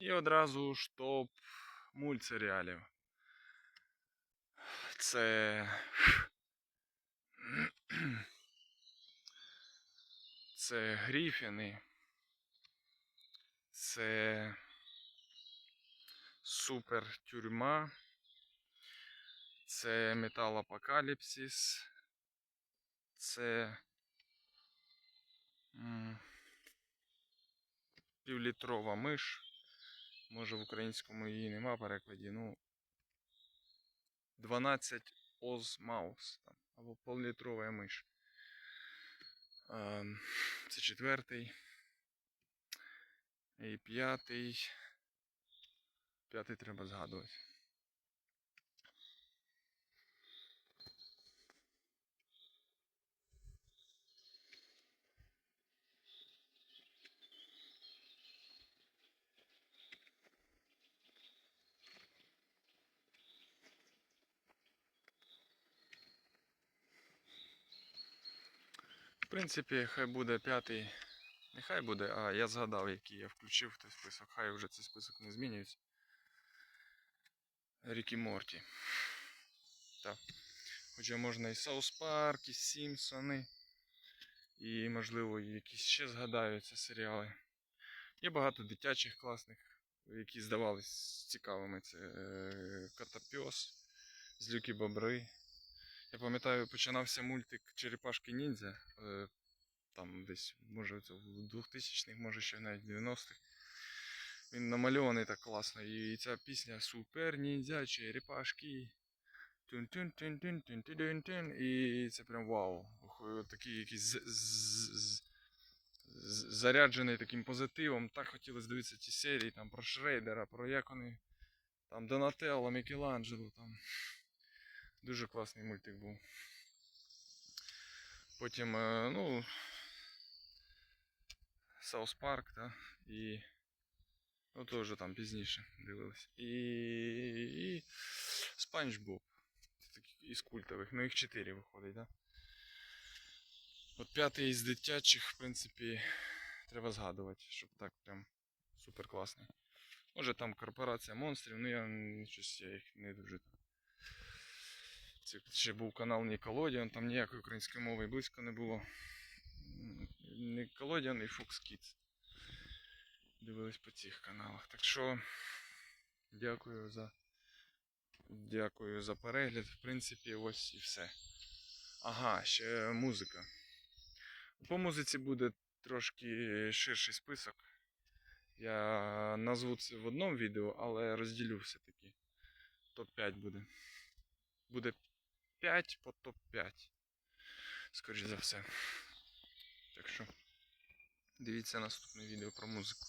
І одразу ж топ мультсеріалів. Це. Це Гріфіни. Це Супер тюрма. Це Металопокаліпсис. Це. Півлітрова миш. Може в українському її нема перекладі. Ну. 12 Оз Маус. Або поллітрова миш. Ем, Це четвертий. І п'ятий. П'ятий треба згадувати. Принципі, хай буде п'ятий. Не хай буде, а я згадав, який я включив в той список. Хай вже цей список не змінюється. Рікі Морті. Так. Хоча можна і Саус Парк, і Сімпсони. І, можливо, якісь ще згадаються серіали. Є багато дитячих класних, які здавались цікавими. Це е, Котопьос, Злюки Бобри. Я пам'ятаю, починався мультик Черепашки Ніндзя. е, Там десь, може, в 2000-х, може ще навіть 90-х. Він намальований так класно. І ця пісня Супер ніндзя, черепашки. Тюн-тюн-тюн-тюн-тюн-тюн-тюн. І це прям вау. Такий якийсь заряджений таким позитивом. Так хотілося дивитися ці серії там про Шрейдера, про як вони. Там Донателло, Мікеланджело. Там. Дуже класний мультик був. Потім, е, ну. Саус Парк, та, і. Ну, то вже там пізніше дивились. І. і Спанч Боб. Із культових. Ну їх чотири виходить, так? От п'ятий із дитячих, в принципі, треба згадувати, щоб так прям супер класний. Може там корпорація монстрів, ну я щось я їх не дуже там. Ще був канал Nickelodeon, там ніякої української мови близько не було. Nickelodeon і Fox Kids. Дивились по цих каналах. Так що дякую за. Дякую за перегляд. В принципі, ось і все. Ага, ще музика. По музиці буде трошки ширший список. Я назву це в одному відео, але розділю все-таки. Топ-5 буде. Буде 5 по топ-5. Скоріше за все. Так що дивіться наступне відео про музику.